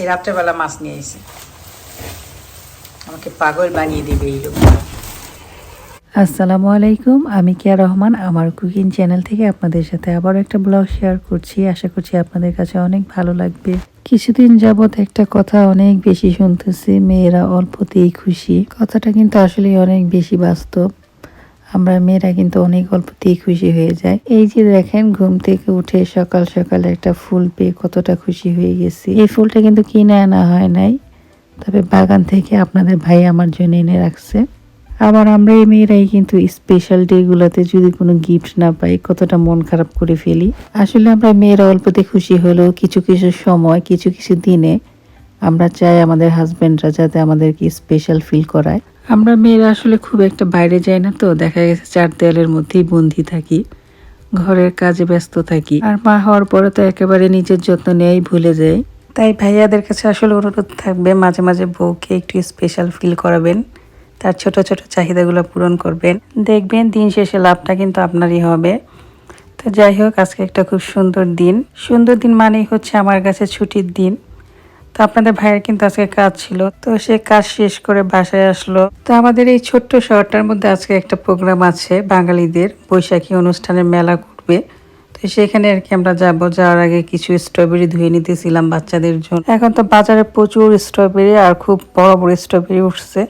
এই রাত্রেবেলা মাছ নিয়ে এসে আমাকে পাগল বানিয়ে দিবে এই লোক আসসালামু আলাইকুম আমি কিয়া রহমান আমার কুকিং চ্যানেল থেকে আপনাদের সাথে আবারও একটা ব্লগ শেয়ার করছি। আশা করছি আপনাদের কাছে অনেক ভালো লাগবে। কিছুদিন যাবৎ একটা কথা অনেক বেশি শুনতেছি মেয়েরা অল্পতেই খুশি। কথাটা কিন্তু আসলে অনেক বেশি বাস্তব। আমরা মেয়েরা কিন্তু অনেক অল্পতেই খুশি হয়ে যায়। এই যে দেখেন, ঘুম থেকে উঠে সকাল সকাল একটা ফুল পেয়ে কতটা খুশি হয়ে গেছি। এই ফুলটা কিন্তু কিনে আনা হয় নাই, তবে বাগান থেকে আপনাদের ভাই আমার জন্য এনে রাখছে। আবার আমরা এই মেয়েরাই কিন্তু স্পেশাল ডেগুলোতে যদি কোনো গিফট না পাই, কতটা মন খারাপ করে ফেলি। আসলে আমরা মেয়েরা অল্পতে খুশি হলেও কিছু কিছু সময়, কিছু কিছু দিনে আমরা চাই আমাদের হাজবেন্ডরা যাতে আমাদেরকে স্পেশাল ফিল করায়। আমরা মেয়েরা আসলে খুব একটা বাইরে যাই না তো। দেখা গেছে চার দেয়ালের মধ্যেই বন্দি থাকি, ঘরের কাজে ব্যস্ত থাকি। আর মা হওয়ার পরে তো একেবারে নিজের যত্ন নেয়াই ভুলে যাই। তাই ভাইয়াদের কাছে আসলে অনুরোধ থাকবে, মাঝে মাঝে বউকে একটু স্পেশাল ফিল করাবেন। তার ছোট ছোট চাহিদাগুলো পূরণ করবেন। দেখবেন দিন শেষে লাভটা কিন্তু আপনারই হবে। তো যাই হোক, আজকে একটা খুব সুন্দর দিন। সুন্দর দিন মানেই হচ্ছে আমার কাছে ছুটির দিন। তো আপনাদের ভাইয়ের কিন্তু আজকে কাজ ছিল। তো সে কাজ শেষ করে বাসায় আসলো। তো আমাদের এই ছোট্ট শহরটার মধ্যে আজকে একটা প্রোগ্রাম আছে বাঙালিদের বৈশাখী অনুষ্ঠানের মেলা করবে তো সেখানে আর কি আমরা যাব। যাওয়ার আগে কিছু স্ট্রবেরি ধুয়ে নিতেছিলাম বাচ্চাদের জন্য। এখন তো বাজারে প্রচুর স্ট্রবেরি আর খুব বড় বড় স্ট্রবেরি উঠছে।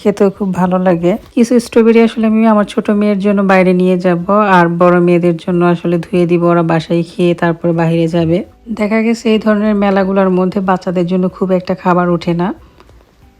খেতেও খুব ভালো লাগে। কিছু স্ট্রবেরি আসলে আমি আমার ছোট মেয়ের জন্য বাইরে নিয়ে যাব আর বড় মেয়েদের জন্য আসলে ধুয়ে দিব, ওরা বাসায় খেয়ে তারপরে বাইরে যাবে। দেখা গেছে এই ধরনের মেলাগুলোর মধ্যে বাচ্চাদের জন্য খুব একটা খাবার ওঠে না।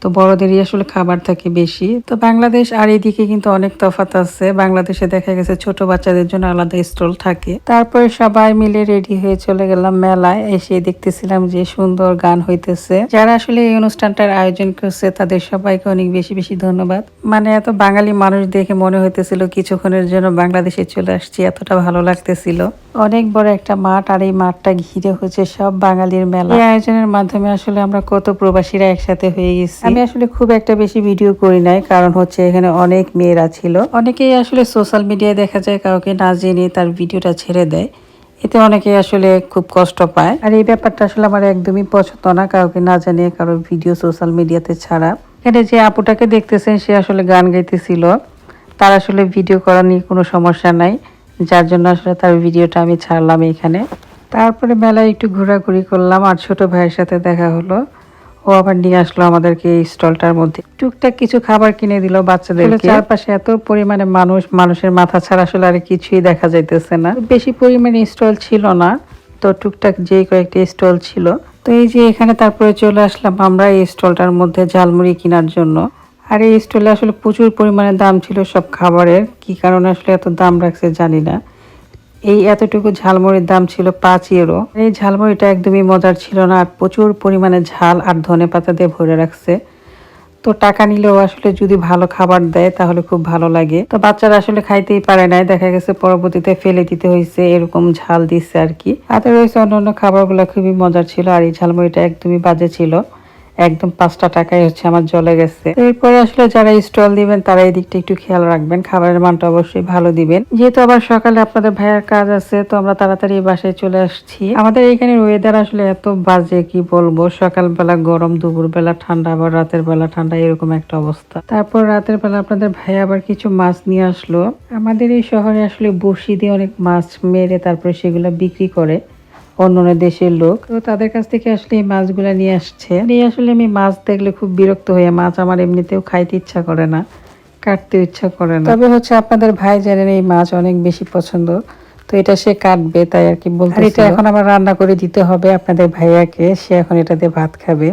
তো বড়দেরই আসলে খাবার থাকে বেশি। তো বাংলাদেশ আর এদিকে কিন্তু অনেক তফাত আছে। বাংলাদেশে দেখা গেছে ছোট বাচ্চাদের জন্য আলাদা স্টল থাকে। তারপরে সবাই মিলে রেডি হয়ে চলে গেলাম মেলায়। এসে দেখতেছিলাম যে সুন্দর গান হইতেছে। যারা আসলে এই অনুষ্ঠানটার আয়োজন করছে, তাদের সবাইকে অনেক বেশি বেশি ধন্যবাদ। মানে এত বাঙালি মানুষ দেখে মনে হইতেছিল কিছুক্ষণের জন্য বাংলাদেশে চলে আসছি। এতটা ভালো লাগতেছিল। অনেক বড় একটা মাঠ আর এই মাঠটা ঘিরে হচ্ছে সব বাঙালির মেলা। এই আয়োজনের মাধ্যমে আসলে আমরা কত প্রবাসীরা একসাথে হয়ে গেছি। আমি আসলে খুব একটা বেশি ভিডিও করি নাই কারণ হচ্ছে এখানে অনেক মেয়েরা ছিল। অনেকেই আসলে সোশ্যাল মিডিয়ায় দেখা যায় কাউকে না জেনে তার ভিডিওটা ছেড়ে দেয়। এতে অনেকে আসলে খুব কষ্ট পায়। আর এই ব্যাপারটা আসলে আমার একদমই পছন্দ না কাউকে না জানিয়ে কারও ভিডিও সোশ্যাল মিডিয়াতে ছাড়া। এখানে যে আপুটাকে দেখতেছেন সে আসলে গান গাইতেছিল। তার আসলে ভিডিও করা নিয়ে কোনো সমস্যা নাই। যার জন্য আসলে তার ভিডিওটা আমি ছাড়লাম এখানে। তারপরে মেলায় একটু ঘোরাঘুরি করলাম আর ছোট ভাইয়ের সাথে দেখা হলো। ও আবার নিয়ে আসলো আমাদেরকে এই স্টলটার মধ্যে। টুকটাক কিছু খাবার কিনে দিল বাচ্চাদেরকে। চারপাশে এত পরিমাণে মানুষ মানুষের মাথা ছাড়া আসলে আর কিছুই দেখা যাইতেছে না। বেশি পরিমাণে স্টল ছিল না তো টুকটাক যে কয়েকটি স্টল ছিল। তো এই যে এখানে তারপরে চলে আসলাম আমরা এই স্টলটার মধ্যে ঝালমুড়ি কেনার জন্য। আর এই স্টলে আসলে প্রচুর পরিমাণে দাম ছিল সব খাবারের। কি কারণে আসলে এত দাম রাখছে জানি না। এই এতটুকু ঝালমুড়ির দাম ছিল পাঁচ ইউরো এই ঝালমুড়িটা একদমই মজার ছিল না আর প্রচুর পরিমাণে ঝাল আর ধনে পাতা দিয়ে ভরে রাখছে। তো টাকা নিলেও আসলে যদি ভালো খাবার দেয় তাহলে খুব ভালো লাগে। তো বাচ্চারা আসলে খাইতেই পারে নাই। দেখা গেছে পরবর্তীতে ফেলে দিতে হয়েছে এরকম ঝাল দিচ্ছে আর কি। হাতে রয়েছে অন্যান্য খাবারগুলো খুবই মজার ছিল আর এই ঝালমুড়িটা একদমই বাজে ছিল। একদম পাঁচটা টাকায় হচ্ছে আমার জলে গেছে। এরপরে আসলে যারা স্টল দিবেন, তারা এই দিকটা একটু খেয়াল রাখবেন। খাবারের মানটা অবশ্যই ভালো দিবেন। যেহেতু আবার সকালে আপনাদের ভাইয়ের কাজ আছে, তো আমরা তাড়াতাড়ি বাসায় চলে আসছি। আমাদের এখানে ওয়েদার আসলে এত বাজে, কি বলব? সকালবেলা গরম, দুপুরবেলা ঠান্ডা, আবার রাতের বেলা ঠান্ডা, এরকম একটা অবস্থা। তারপর রাতের বেলা আপনাদের ভাই আবার কিছু মাছ নিয়ে আসলো। আমাদের এই শহরে আসলে বসি দিয়ে অনেক মাছ মেরে তারপরে সেগুলো বিক্রি করে। অন্য অন্য দেশের লোক। তো তাদের কাছ থেকে আসলে এই মাছগুলা নিয়ে আসছে। এই আসলে আমি মাছ দেখলে খুব বিরক্ত হয়ে মাছ আমার এমনিতেও খাইতে ইচ্ছা করে না কাটতে ইচ্ছা করে না। তবে হচ্ছে আপনাদের ভাই জানেন এই মাছ অনেক বেশি পছন্দ তো এটা সে কাটবে তাই আর কি বলতে এটা এখন আমার রান্না করে দিতে হবে আপনাদের ভাইয়াকে সে এখন এটাতে ভাত খাবে।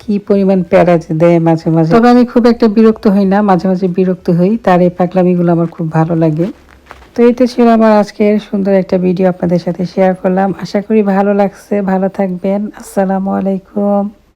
কি পরিমাণ প্যারা দেয় মাঝে মাঝে। তবে আমি খুব একটা বিরক্ত হই না মাঝে মাঝে বিরক্ত হই তার এই পাগলামিগুলো আমার খুব ভালো লাগে। তো এই তো ছিল আমার আজকের সুন্দর একটা ভিডিও আপনাদের সাথে শেয়ার করলাম। আশা করি ভালো লাগছে, ভালো থাকবেন। আসসালামু আলাইকুম।